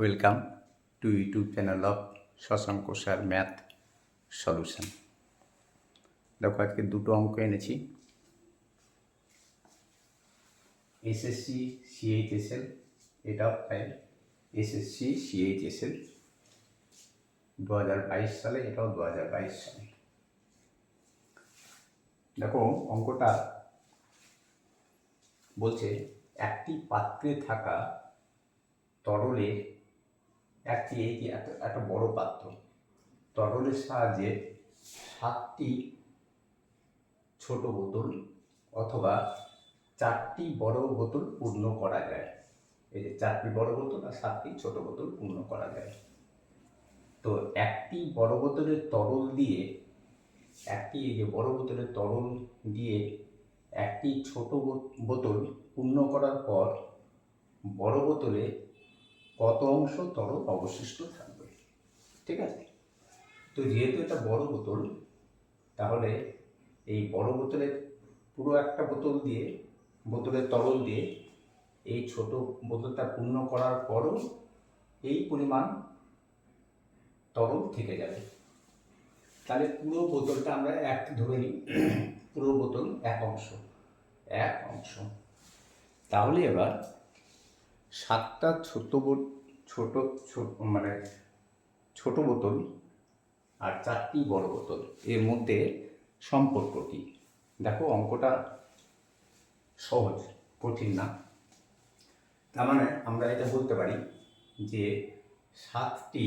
Welcome to YouTube channel of Shashanka sir math solution দেখো, আজকে দুটো অঙ্ক এনেছি। এসএসসি সিএইচএসএল এটাও ফাইল এসএসসি সিএইচএসএল দু হাজার বাইশ সালে, এটাও দু হাজার বাইশ সালে। দেখো, অঙ্কটা বলছে, একটি পাত্রে থাকা তরলে একটি এই যে এত একটা বড় পাত্র। তরলের সাহায্যে সাতটি ছোট বোতল অথবা চারটি বড় বোতল পূর্ণ করা যায়। এই যে চারটি বড় বোতল আর সাতটি ছোট বোতল পূর্ণ করা যায়। তো একটি বড় বোতলের তরল দিয়ে, একটি এই যে বড় বোতলের তরল দিয়ে একটি ছোট বোতল পূর্ণ করার পর বড় বোতলে কত অংশ তরল অবশিষ্ট থাকবে। ঠিক আছে? তো যেহেতু এটা বড় বোতল, তাহলে এই বড় বোতলের পুরো একটা বোতল দিয়ে, বোতলের তরল দিয়ে এই ছোট বোতলটা পূর্ণ করার পরও এই পরিমাণ তরল থেকে যাবে। তাহলে পুরো বোতলটা আমরা এক ধরে নিই। পুরো বোতল এক অংশ এক অংশ। তাহলে এবার সাতটা ছোট ছোট মানে ছোট বোতল আর চারটি বড় বোতল। এর মধ্যে সম্পর্ক কি দেখো, অঙ্কটা সহজ, কঠিন না। তার মানে আমরা এটা বলতে পারি যে সাতটি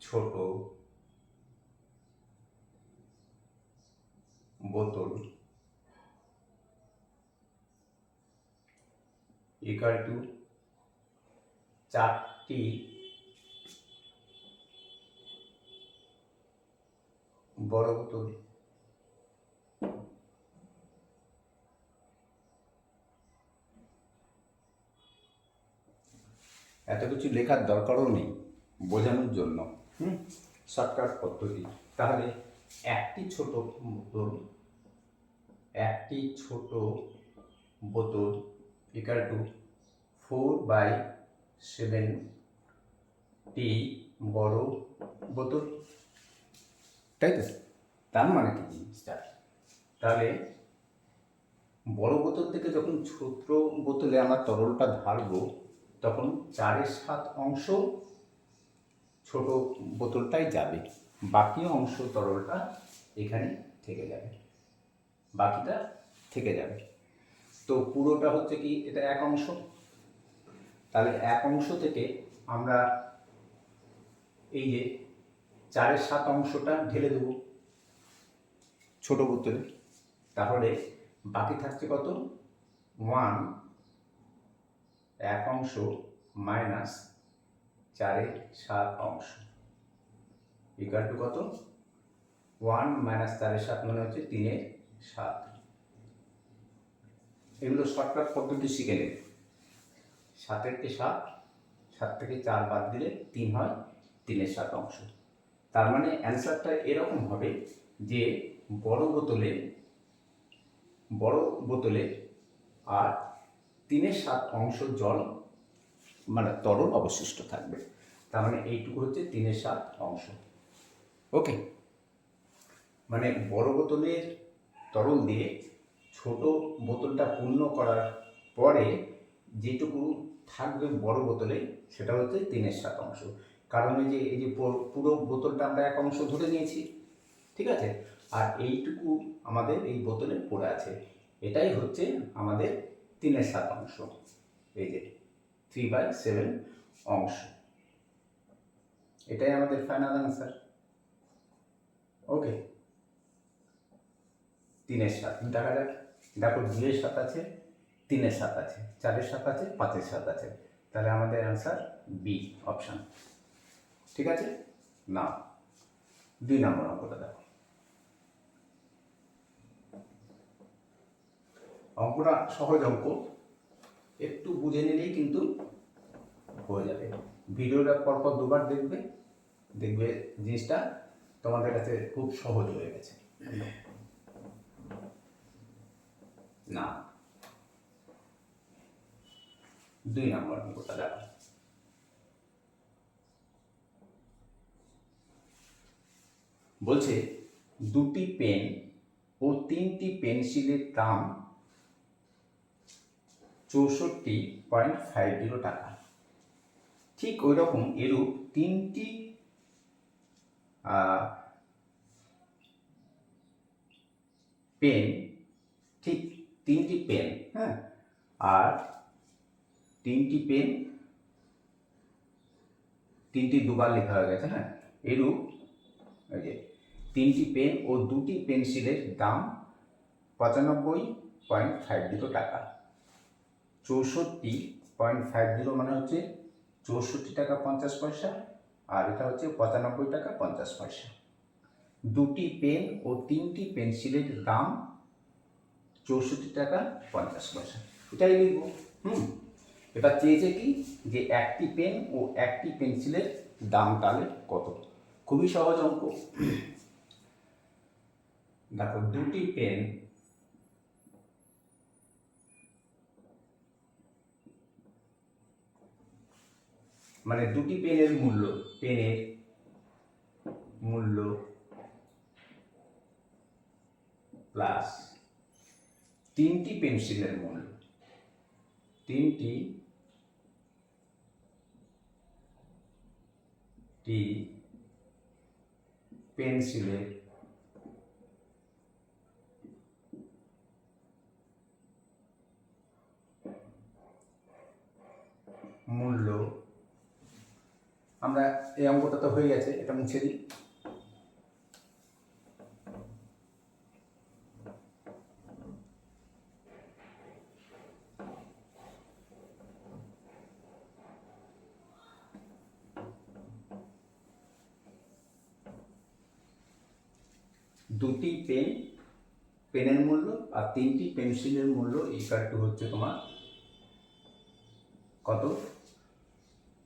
ছোট বোতল ইকাল টু চারটি বড় বোতল এত কিছু লেখার দরকারও নেই, বোঝানোর জন্য। হুম? শর্টকাট পদ্ধতি। তাহলে একটি ছোট বোতল একটি ছোট বোতল equal to four by seven টি বড় বোতল। তাই তো? তার মানে কি জিনিসটা? তাহলে বড় বোতল থেকে যখন ছোট বোতলে আমরা তরলটা ঢালবো তখন চারের সাত অংশ ছোট বোতলটাই যাবে। বাকি অংশ তরলটা এখানে থেকে যাবে। বাকিটা থেকে যাবে। তো পুরোটা হচ্ছে কি, এটা এক অংশ। তাহলে এক অংশ থেকে আমরা এই যে চারের সাত অংশটা ঢেলে দেবো ছোট বোতলে তাহলে বাকি থাকছে কত? ওয়ান, এক অংশ মাইনাস চারের সাত অংশ। ইকাল টু কত? ওয়ান মাইনাস চারের সাত মানে হচ্ছে তিনের সাত। এগুলো শর্টকাট পদ্ধতি শিখে নেবে সাতেরকে সাত সাত থেকে চার বাদ দিলে তিন হয়, তিনের সাত অংশ। তার মানে অ্যান্সারটা এরকম হবে যে বড় বোতলে বড় বোতলে আর তিনের সাত অংশ জল মানে তরল অবশিষ্ট থাকবে। তার মানে এইটুকু হচ্ছে তিনের সাত অংশ। ওকে মানে বড় বোতলের তরল দিয়ে ছোট বোতলটা পূর্ণ করার পরে যেটুকু থাকবে বড় বোতলে, সেটা হচ্ছে তিনের সাত অংশ। কারণ এই যে এই যে পুরো- বোতলটা আমরা এক অংশ ধরে নিয়েছি, ঠিক আছে? আর এইটুকু আমাদের এই বোতলে পড়ে আছে। এটাই হচ্ছে আমাদের তিনের সাত অংশ। এই যে থ্রি বাই সেভেন অংশ। এটাই আমাদের ফাইনাল আনসার ওকে তিনের সাত দেখা যাক। দেখো দুইয়ের সাত আছে, তিনের সাত আছে, চারের সাত আছে, পাঁচের সাত আছে। তাহলে আমাদের অ্যান্সার বি অপশান ঠিক আছে? না। দুই নম্বর অঙ্কটা দেখো। অঙ্কটা সহজ অঙ্ক। একটু বুঝে নিলেই কিন্তু হয়ে যাবে। ভিডিওটা পরপর দুবার দেখবে দেখবে জিনিসটা তোমাদের কাছে খুব সহজ হয়ে গেছে। না। দুই নম্বর অঙ্কটা দেখ। বলছে, দুটি পেন ও তিনটি পেন্সিলের দাম চৌষট্টি পয়েন্ট ফাইভ জিরো টাকা। ঠিক ওই রকম এরূপ তিনটি পেন ঠিক তিনটি পেন হ্যাঁ? আর তিনটি পেন, তিনটি দুবার লেখা হয়ে গেছে হ্যাঁ? এরূপ, এই যে, তিনটি পেন ও দুটি পেন্সিলের দাম পঁচানব্বই পয়েন্ট ফাইভ জিরো টাকা। চৌষট্টি পয়েন্ট ফাইভ জিরো মানে হচ্ছে চৌষট্টি টাকা পঞ্চাশ পয়সা, আর এটা হচ্ছে পঁচানব্বই টাকা পঞ্চাশ পয়সা। দুটি পেন ও তিনটি পেন্সিলের দাম চৌষট্টি টাকা পঞ্চাশ পয়সা। এটাই লিখব। হুম? এবার চেয়েছে কি? যে একটি পেন ও একটি পেন্সিলের দাম তাহলে কত? খুবই সহজ অঙ্ক। দেখো, দুটি পেন মানে দুটি পেনের মূল্য পেনের মূল্য প্লাস তিনটি পেন্সিলের মূল্য। তিনটি টি পেন্সিলের মূল্য। আমরা এই অঙ্কটা তো হয়ে গেছে, এটা মুছে দিই দুটি পেন পেনের মূল্য আর পেন্সিলের মূল্য এই কার্ডটি হচ্ছে তোমার কত?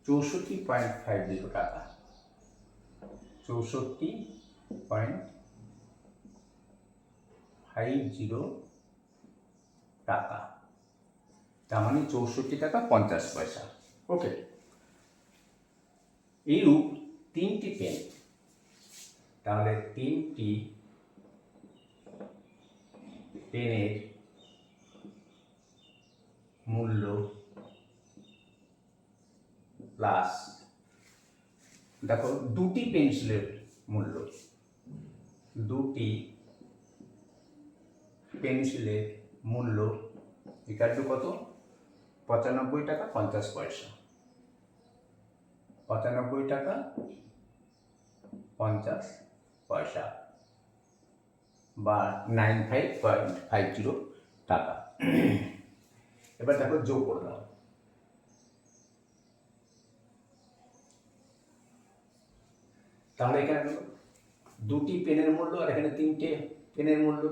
চৌষট্টি পয়েন্ট ফাইভ জিরো টাকা। চৌষট্টি পয়েন্ট ফাইভ জিরো টাকা। তার মানে চৌষট্টি টাকা পঞ্চাশ পয়সা। ওকে। এইরূপ তিনটি পেন তাহলে তিনটি পেনের মূল্য প্লাস দেখো দুটি পেন্সিলের মূল্য। দুটি পেন্সিলের মূল্য ইকাটু কত? পঁচানব্বই টাকা পঞ্চাশ পয়সা। পঁচানব্বই টাকা পঞ্চাশ পয়সা বা nine five point five zero টাকা। এবার দেখো যোগ করে দাও। তাহলে এখানে দুটি পেনের মূল্য আর এখানে তিনটে পেনের মূল্য।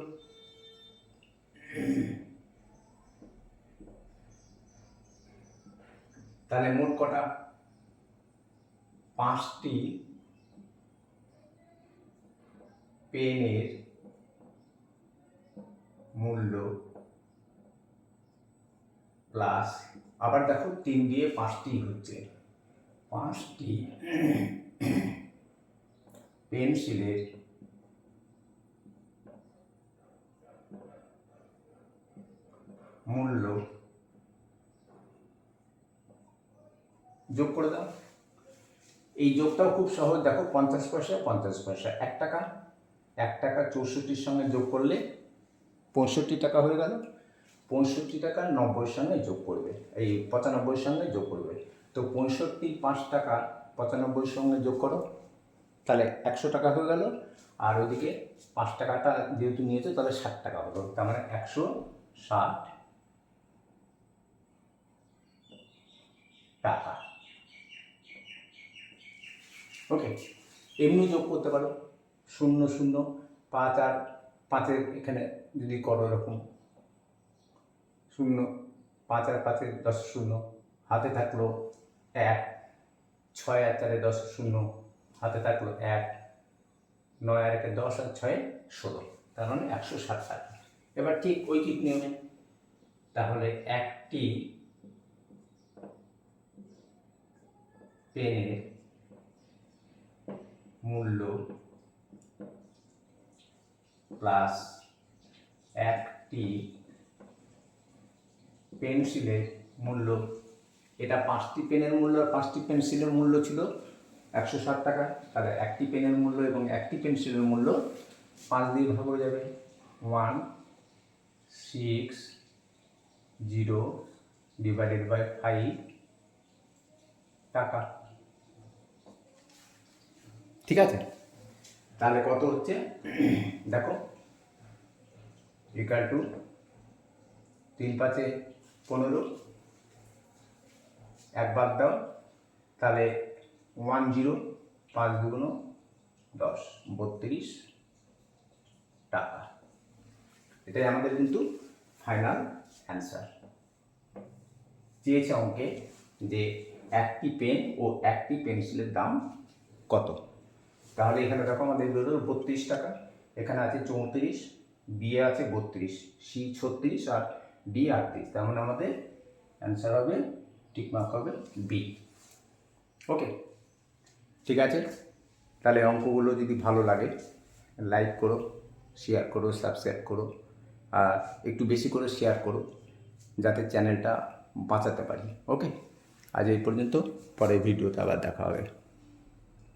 তাহলে মোট কটা? পাঁচটি পেনের মূল্য প্লাস আবার দেখো তিন দিয়ে পাঁচটি হচ্ছে। পাঁচটি পেন্সিলের মূল্য যোগ করে দাও। এই যোগটাও খুব সহজ, দেখো পঞ্চাশ পয়সা পঞ্চাশ পয়সা, এক টাকা। এক টাকা চৌষট্টির সঙ্গে যোগ করলে পঁয়ষট্টি টাকা হয়ে গেল। পঁয়ষট্টি টাকা নব্বইয়ের সঙ্গে যোগ করবে। এই পঁচানব্বইয়ের সঙ্গে যোগ করবে। তো পঁয়ষট্টি পাঁচ টাকা পঁচানব্বইয়ের সঙ্গে যোগ করো। তাহলে একশো টাকা হয়ে গেল। আর ওইদিকে পাঁচ টাকাটা যেহেতু নিয়েছে, তাহলে ষাট টাকা হলো। তার মানে একশো ষাট টাকা। ওকে, এমনি যোগ করতে পারো। শূন্য শূন্য, পাঁচ আর পাঁচের এখানে যদি করো এরকম। শূন্য, পাঁচ আর পাঁচের দশ শূন্য, হাতে থাকল এক, ছয় আর চারে দশ শূন্য, হাতে থাকল এক, নয় আর একে দশ আর ছয়ে ষোলো, তার মানে একশো সাত সাত এবার ঠিক ঐকিক নিয়মে, তাহলে একটি পেনের মূল্য প্লাস একটি পেন্সিলের মূল্য। এটা পাঁচটি পেনের মূল্য আর পাঁচটি পেন্সিলের মূল্য ছিল একশো ষাট টাকা। তাহলে একটি পেনের মূল্য এবং একটি পেন্সিলের মূল্য পাঁচ দিয়ে ভাগ হয়ে যাবে। One six zero divided by five টাকা। ঠিক আছে? তাহলে কত হচ্ছে? দেখো ইকাল টু তিন পাঁচে পনেরো। এক বাদ দাও, তাহলে ওয়ান জিরো পাঁচ দুগুণ দশ, বত্রিশ টাকা। এটাই আমাদের কিন্তু ফাইনাল অ্যান্সার চেয়েছে অঙ্কে যে একটি পেন ও একটি পেন্সিলের দাম কত? তাহলে এখানে দেখো আমাদের বেরোলো বত্রিশ টাকা। এখানে আছে চৌত্রিশ বি আছে বত্রিশ সি ছত্রিশ আর ডি আটত্রিশ তার মানে আমাদের অ্যান্সার হবে টিকমার্ক হবে বি ওকে ঠিক আছে? তাহলে অঙ্কগুলো যদি ভালো লাগে লাইক করো শেয়ার করো সাবস্ক্রাইব করো, আর একটু বেশি করে শেয়ার করো, যাতে চ্যানেলটা বাঁচাতে পারি। ওকে আজ এই পর্যন্ত, পরের ভিডিওতে আবার দেখা হবে।